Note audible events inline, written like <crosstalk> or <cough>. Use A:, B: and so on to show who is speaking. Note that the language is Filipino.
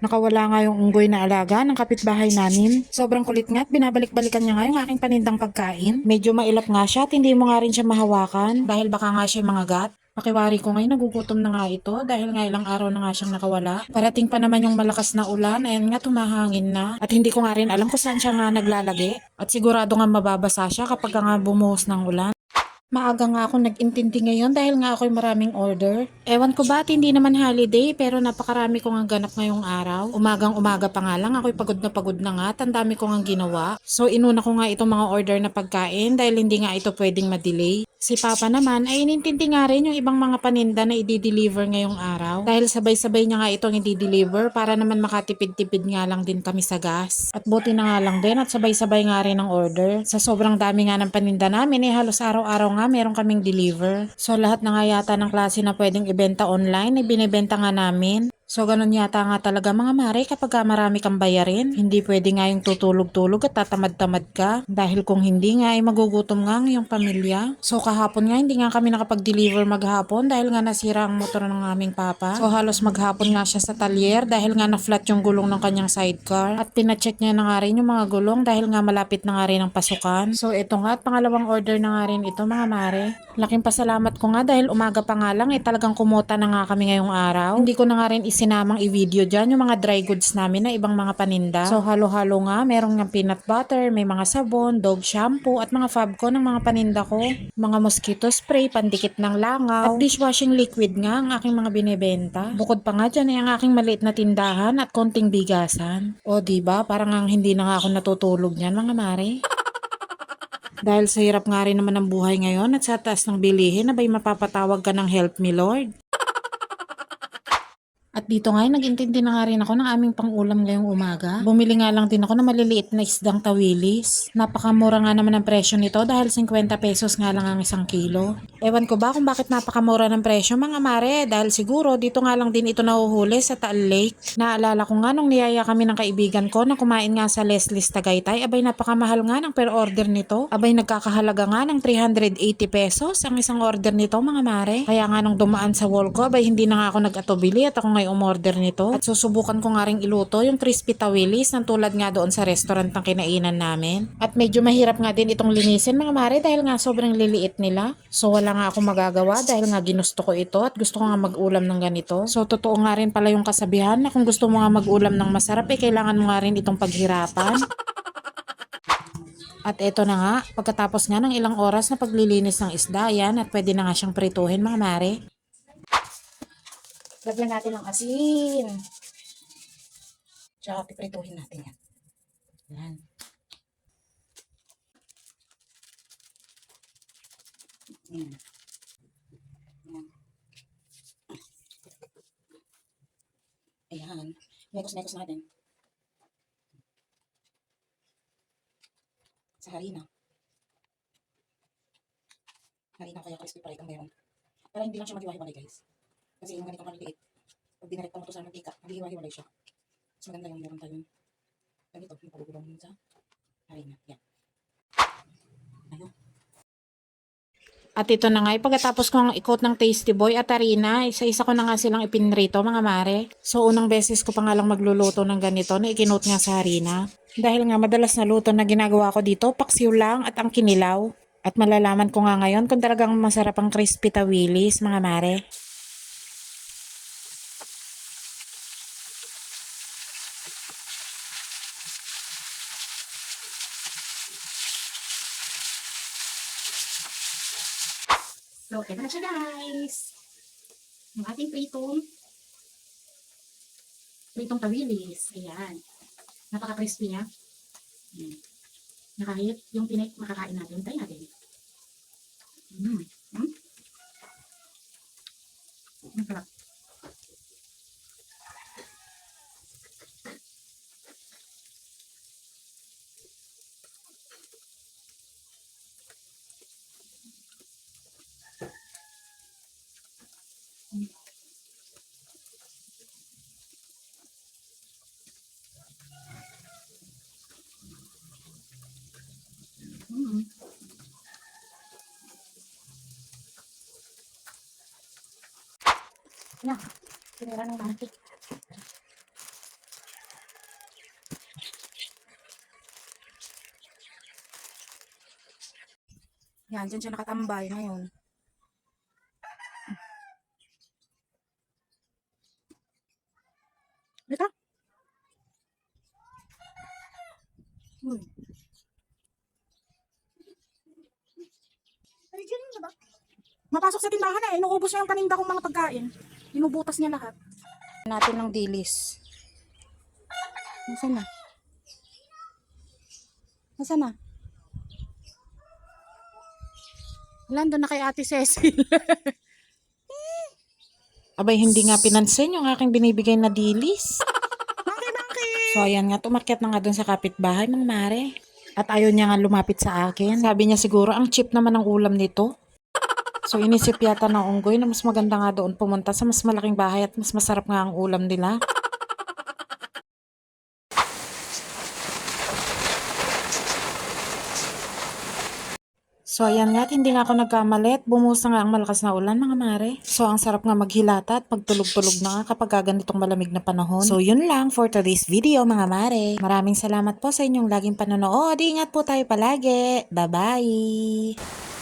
A: Nakawala nga yung unggoy na alaga ng kapitbahay namin. Sobrang kulit nga at binabalik-balikan niya nga yung aking panindang pagkain. Medyo mailap nga siya at hindi mo nga rin siya mahawakan dahil baka nga siya mga gat. Pakiwari ko ngayon, nagugutom na nga ito dahil nga ilang araw na nga siyang nakawala. Parating pa naman yung malakas na ulan, ayan nga tumahangin na. At hindi ko nga rin alam kung saan siya nga naglalagi. At sigurado nga mababasa siya kapag nga bumuhos ng ulan. Maaga nga ako nag-intindi ngayon dahil nga ako'y maraming order. Ewan ko ba at hindi naman holiday pero napakarami ko nga ganap ngayong araw. Umagang umaga pa nga lang ako'y pagod na pagod na nga at ang dami ko nga ginawa. So inuna ko nga itong mga order na pagkain dahil hindi nga ito pwedeng ma-delay. Si Papa naman ay inintindi nga rin yung ibang mga paninda na i-deliver ngayong araw. Dahil sabay-sabay niya nga itong i-deliver para naman makatipid-tipid nga lang din kami sa gas. At buti na nga lang din at sabay-sabay nga rin ang order. Sa sobrang dami nga ng paninda namin eh halos araw-araw nga meron kaming deliver. So lahat na nga yata ng klase na pwedeng ibenta online ay binibenta nga namin. So ganun yata nga talaga mga mare kapag ka marami kang bayarin. Hindi pwede nga yung tutulog-tulog at tatamad-tamad ka. Dahil kung hindi nga ay magugutom nga ang iyong pamilya. So kahapon nga hindi nga kami nakapag-deliver maghapon dahil nga nasira ang motor ng aming papa. So halos maghapon nga siya sa talyer dahil nga na-flat yung gulong ng kanyang sidecar. At pinacheck niya na nga rin yung mga gulong dahil nga malapit na nga rin ang pasukan. So ito nga at pangalawang order na nga rin ito mga mare. Laking pasalamat ko nga dahil umaga pa nga lang eh talagang kumota na nga kami ngayong araw. Hindi ko na nga rin isinamang i-video dyan yung mga dry goods namin na ibang mga paninda. So halo-halo nga, merong ng peanut butter, may mga sabon, dog shampoo at mga fab ko ng mga paninda ko. Mga mosquito spray, pandikit ng langaw, at dishwashing liquid nga ang aking mga binebenta. Bukod pa nga dyan ay ang aking maliit na tindahan at konting bigasan. O ba parang ang hindi na nga ako natutulog niyan mga mare. <laughs> Dahil sa hirap nga rin naman ng buhay ngayon at sa taas ng bilihin, abay mapapatawag ka ng help me Lord. Dito nga, ay nag-intindi na nga rin ako ng aming pangulam ngayong umaga. Bumili nga lang din ako ng maliliit na isdang tawilis. Napakamura nga naman ang presyo nito dahil 50 pesos nga lang ang isang kilo. Ewan ko ba kung bakit napakamura ng presyo mga mare dahil siguro dito nga lang din ito nahuhuli sa Taal Lake. Naalala ko nga nung niyaya kami ng kaibigan ko na kumain nga sa Leslie's Tagaytay, abay napakamahal nga ng per order nito. Abay nagkakahalaga nga ng 380 pesos ang isang order nito mga mare. Kaya nga nung dumaan sa wall ko, abay hindi na nga ako nag-atubili at ako ngay umorder nito. At susubukan ko nga ring iluto yung crispy tawilis ng tulad nga doon sa restaurant ng kinainan namin. At medyo mahirap nga din itong linisin mga mare dahil nga sobrang liliit nila. So wala nga ako magagawa dahil nga ginusto ko ito at gusto ko nga mag-ulam ng ganito. So totoo nga rin pala yung kasabihan na kung gusto mo nga mag-ulam ng masarap eh kailangan mo nga rin itong paghirapan. At eto na nga, pagkatapos nga ng ilang oras na paglilinis ng isda, yan, at pwede na nga siyang prituhin mga mare. Lagyan natin ng asin. Tsaka piprituhin natin yan. Yan. Yan. Yan. Ayan. Mekos-mekos natin. Sa harina. Harina kaya crispy pa rin ang meron. Para hindi lang siya maghiwa-hiwalay guys. Kasi yung ganitong maliliit, pag dinarekta mo to sa mantika, naghihiwa-hiwalay siya. Mas maganda yung meron tayong ganito, yung pagugulong sa harina. Yan. Ano? At ito na nga, eh, pagkatapos kong ikot ng Tasty Boy at Arena, isa-isa ko na nga silang ipinrito mga mare. So unang beses ko pa nga lang magluluto ng ganito na ikinot nga sa harina. Dahil nga madalas na luto na ginagawa ko dito, paksiw lang at ang kinilaw. At malalaman ko nga ngayon kung talagang masarap ang crispy tawilis mga mare. So, ito na siya guys. Yung ating pritong pritong tawilis. Ayan. Napaka-crispy niya. Ayan. Na kahit yung pinik makakain natin, try natin. Mm. Mm. Ang Nah, beneran mati. Yan, dyan siya nakatambay ya ngayon. Dito? Mapasok sa tindahan na eh. Inuubos niya yung paninda kong mga pagkain. Inubutas niya lahat. Natin ng dilis. Nasaan na? Nasaan na? Wala, doon na kay Ate Cecil. <laughs> Abay, hindi nga pinansin yung aking binibigay na dilis. Monkey, monkey! So, ayan nga, tumakyat na nga doon sa kapitbahay, mga mare. At ayaw niya nga lumapit sa akin. Sabi niya siguro, ang cheap naman ang ulam nito. So, inisip yata ng unggoy na mas maganda nga doon pumunta sa mas malaking bahay at mas masarap nga ang ulam nila. So, ayan nga, hindi nga ako nagkamali at bumusa nga ang malakas na ulan, mga mare. So, ang sarap nga maghilata at pagtulog-tulog na nga kapag ganitong malamig na panahon. So, yun lang for today's video, mga mare. Maraming salamat po sa inyong laging panonood. Ingat po tayo palagi. Bye-bye!